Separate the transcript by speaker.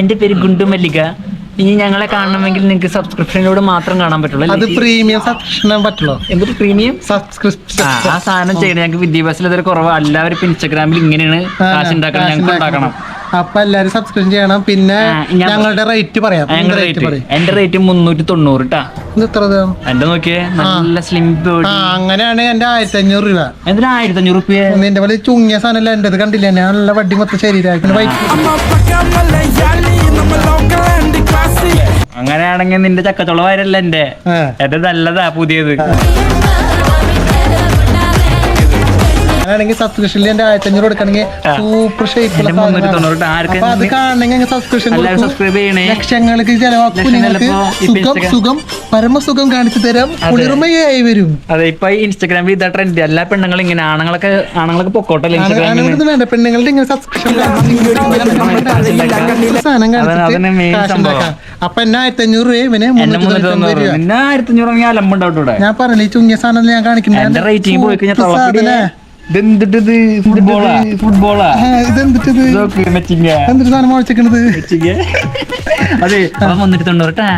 Speaker 1: എന്റെ പേര് ഗുണ്ടു മല്ലിക. ഇനി ഞങ്ങളെ കാണണമെങ്കിൽ നിങ്ങൾക്ക് സബ്സ്ക്രിപ്ഷനിലൂടെ മാത്രം കാണാൻ പറ്റുള്ളൂ
Speaker 2: അത് പ്രീമിയം സബ്സ്ക്രിപ്ഷൻ പറ്റുള്ളൂ.
Speaker 1: എന്തൊരു പ്രീമിയം
Speaker 2: സബ്സ്ക്രിപ്ഷൻ
Speaker 1: ആ ആ സാധനം ചെയ്യണം. ഞങ്ങൾക്ക് വിദ്യാഭ്യാസത്തിൽ അതൊരു കുറവാണ് എല്ലാവരും ഇപ്പൊ ഇൻസ്റ്റാഗ്രാമിൽ ഇങ്ങനെയാണ് കാശ് ഉണ്ടാക്കണം ഞങ്ങൾക്ക് ഉണ്ടാക്കണം
Speaker 2: അപ്പൊ എല്ലാരും സബ്സ്ക്രൈബ് ചെയ്യണം. പിന്നെ ഞങ്ങളുടെ റേറ്റ് പറയാം.
Speaker 1: ഞങ്ങളുടെ
Speaker 2: റേറ്റ്
Speaker 1: എന്റെ റേറ്റ് മുന്നൂറ്റി തൊണ്ണൂറ് ട്ടാ? എന്റെ നോക്കിയേ നല്ല സ്ലിം ബോഡി
Speaker 2: അങ്ങനെയാണ് എന്റെ ആയിരത്തി അഞ്ഞൂറ് രൂപ.
Speaker 1: എന്തിനാ ആയിരത്തി അഞ്ഞൂറ് റുപ്യ
Speaker 2: നിന്റെ പോലെ ചുങ്ങിയ സാധനമല്ല എന്റെ ഇത് കണ്ടില്ല? നല്ല വടി മൊത്തം ശരീരമായി
Speaker 3: classy.
Speaker 1: അങ്ങനെയാണെങ്കിൽ നിന്റെ ചക്കച്ചുള വരല്ല എന്റെ. എന്റെ നല്ലതാ പുതിയത്.
Speaker 2: അങ്ങനെയാണെങ്കിൽ സബ്സ്ക്രിപ്ഷനിൽ എന്റെ ആയിരത്തി അഞ്ഞൂറ് കൊടുക്കണമെങ്കിൽ സൂപ്പർ ഷേപ്പ് അത് കാണണമെങ്കിൽ സബ്സ്ക്രിപ്ഷൻ ലക്ഷങ്ങൾക്ക് ചെലവാക്കും. സുഖം സുഖം പരമസുഖം കാണിച്ചു തരാം കുളിർമയായി വരും.
Speaker 1: അതെ ഇപ്പൊ ഇൻസ്റ്റാഗ്രാമിൽ ഇതാ ട്രെൻഡ് എല്ലാ പെണ്ണുങ്ങളും ഇങ്ങനെ ആണുങ്ങളൊക്കെ ആണുങ്ങളൊക്കെ
Speaker 2: ആണുങ്ങൾക്ക് വേണ്ട. പെണ്ണുങ്ങളുടെ ഇങ്ങനെ സബ്സ്ക്രിപ്ഷൻ സാധനം കാണിച്ചിട്ട് അപ്പൊ എന്നെ ആയിരത്തി അഞ്ഞൂറ് രൂപ ഇവനെ
Speaker 1: എന്നെ
Speaker 2: മുന്നൂറ്റി
Speaker 1: മുന്നൂറ്റി
Speaker 2: തൊണ്ണൂറ്റി
Speaker 1: തൊണ്ണൂറ്
Speaker 2: രൂപ.
Speaker 1: നിന്നെ ആയിരത്തി അഞ്ഞൂറ് അലമ്പുണ്ടാവും
Speaker 2: ഞാൻ പറഞ്ഞില്ല ഈ ചുങ്ങിയ സാധനം ഞാൻ കാണിക്കുന്നത്
Speaker 1: റേറ്റിംഗ് പോയി കഴിഞ്ഞാൽ
Speaker 2: സാധനാ.
Speaker 1: ഫുട്ബോളാ ഫുട്ബോളാ
Speaker 2: ഇതെന്തിട്ടത്? എന്തൊരു സാധനം മുളച്ചിക്കണത്
Speaker 1: മെച്ചിങ്ങ. അതെ അവൻ മുന്നൂറ്റി തൊണ്ണൂറ് ട്ടാ.